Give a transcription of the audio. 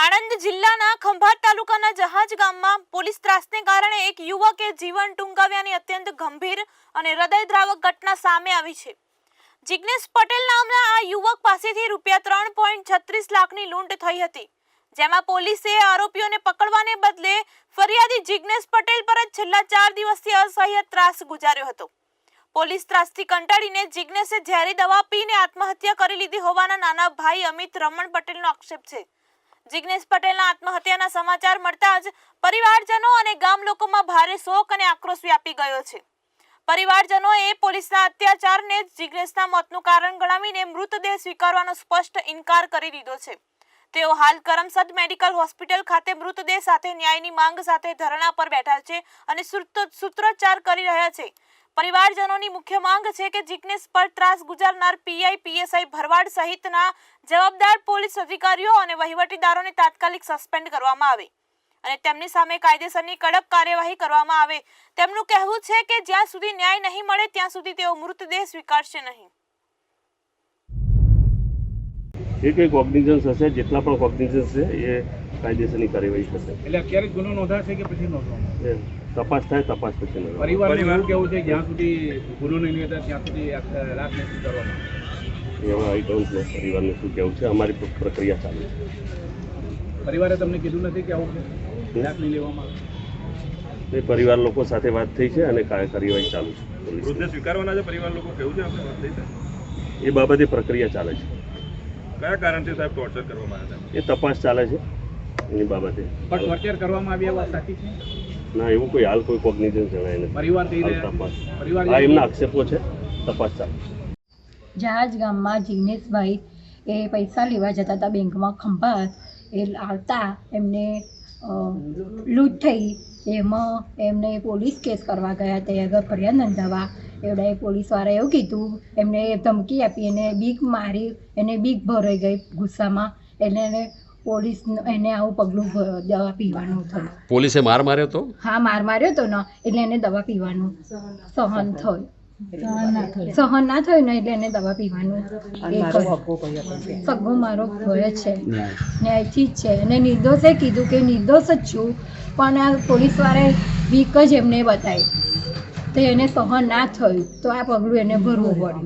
આણંદ જિલ્લાના ખંભાત તાલુકાના જહાજ ગામમાં પોલીસ ત્રાસને કારણે એક યુવકે જીવન ટૂંકાવ્યાની અત્યંત ગંભીર અને હૃદયદ્રાવક ઘટના સામે આવી છે. જિગ્નેશ પટેલ નામના આ યુવક પાસેથી રૂપિયા ત્રણ પોઈન્ટ છત્રીસ લાખની લૂંટ થઈ હતી. જેમાં પોલીસે આરોપીઓને પકડવાને બદલે ફરિયાદી જિગ્નેશ પટેલ પર જ છેલ્લા ચાર દિવસથી અસહ્ય ત્રાસ ગુજાર્યો હતો. પોલીસ ત્રાસથી કંટાળીને જિગ્નેશે ઝેરી દવા પીને આત્મહત્યા કરી લીધી હોવાના નાના ભાઈ અમિત રમણ પટેલનો આક્ષેપ છે. જિગ્નેશ પટેલના આત્મહત્યાના સમાચાર મળતા જ પરિવારજનો અને ગામ લોકોમાં ભારે શોક અને આક્રોશ વ્યાપી ગયો છે. પરિવારજનોએ પોલીસના અત્યાચારને જિગ્નેશના મોતનું કારણ ગણાવીને મૃતદેહ સ્વીકારવાનો સ્પષ્ટ ઇનકાર કરી દીધો છે. તેઓ હાલ કરમસદ મેડિકલ હોસ્પિટલ ખાતે મૃતદેહ સાથે ન્યાયની માંગ સાથે ધરણા પર બેઠા છે અને સૂત્રોચ્ચાર કરી રહ્યા છે. પરિવારજનોની મુખ્ય માંગ છે કે જીગ્નેશ પર ત્રાસ ગુજારનાર પીઆઈ, પીએસઆઈ ભરવાડ સહિતના જવાબદાર પોલીસ અધિકારીઓ અને વહીવટીદારોને તાત્કાલિક સસ્પેન્ડ કરવામાં આવે અને તેમની સામે કાયદેસરની કડક કાર્યવાહી કરવામાં આવે. તેમનું કહેવું છે કે જ્યાં સુધી ન્યાય નહીં મળે, ત્યાં સુધી તેઓ મૃતદેહ સ્વીકારશે નહીં. જે કંઈ કોગ્નિઝન્સ હશે, જેટલા પણ કોગ્નિઝન્સ છે, એ કાયદેસરની કાર્યવાહી થશે. એટલે અત્યારે ગુનો નોંધાશે કે પછી નોંધવાનો તપાસ થાય તપાસ પછી. પરિવારનું એવું કેવું છે? જ્યાં સુધી ગુનો નહીં નોંધાય ત્યાં સુધી રાત નથી કરવામાં એમાં આઈ ડોન્ટ નો પરિવારનું શું કહેવું છે? અમારી પ્ર- પ્રક્રિયા ચાલુ પરિવારે તમને કીધું નથી કે આવું છે છે નહીં લેવામાં આવે? એ પરિવાર લોકો સાથે વાત થઈ છે અને કાર્યવાહી ચાલુ છે. વૃદ્ધને સ્વીકારવાના છે? પરિવાર લોકો કેવું છે? આપણે વાત થઈ છે. એ બાબતે પ્રક્રિયા ચાલે છે. કયા કારણથી સાહેબ ટોર્ચર કરવામાં આવ્યા એ તપાસ ચાલે છે. એની બાબતે. પણ ટોર્ચર કરવામાં આવ્યા વાત સાચી છે? ના એવું કોઈ હાલ કોઈ કોગ્નિઝન્સ જણાય નથી. પરિવાર કહી રહ્યા પરિવાર આ એમના આક્ષેપો છે. તપાસ ચાલુ. જહાજ ગામમાં જિગ્નેશભાઈ એ પૈસા લેવા જતા હતા બેંકમાં ખંભાત. એ આવતા એમને લૂંટ થઈ. એમાં એમને પોલીસ કેસ કરવા ગયા. તે આગળ ફરિયાદ નોંધાવા એવડાએ પોલીસવાળાએ એવું કીધું એમને ધમકી આપી એને બીક મારી એને બીક ભરાઈ ગઈ ગુસ્સામાં. એને એને પોલીસ એને આવું પગલું દવા પીવાનું થયું. પોલીસે માર માર્યો તો? હા માર માર્યો તો ને એટલે એને દવા પીવાનું સહન થયું. સહન ના થયું. ને એટલે એને દવા પીવાનું સગો મારો ભય છે. ન્યાયથી જ છે. અને નિર્દોષે કીધું કે નિર્દોષ જ છું પણ આ પોલીસવાળાએ બીક જ એમને બતાવી. તો એને સહન ના થયું. તો આ પગલું એને ભરવું પડ્યું.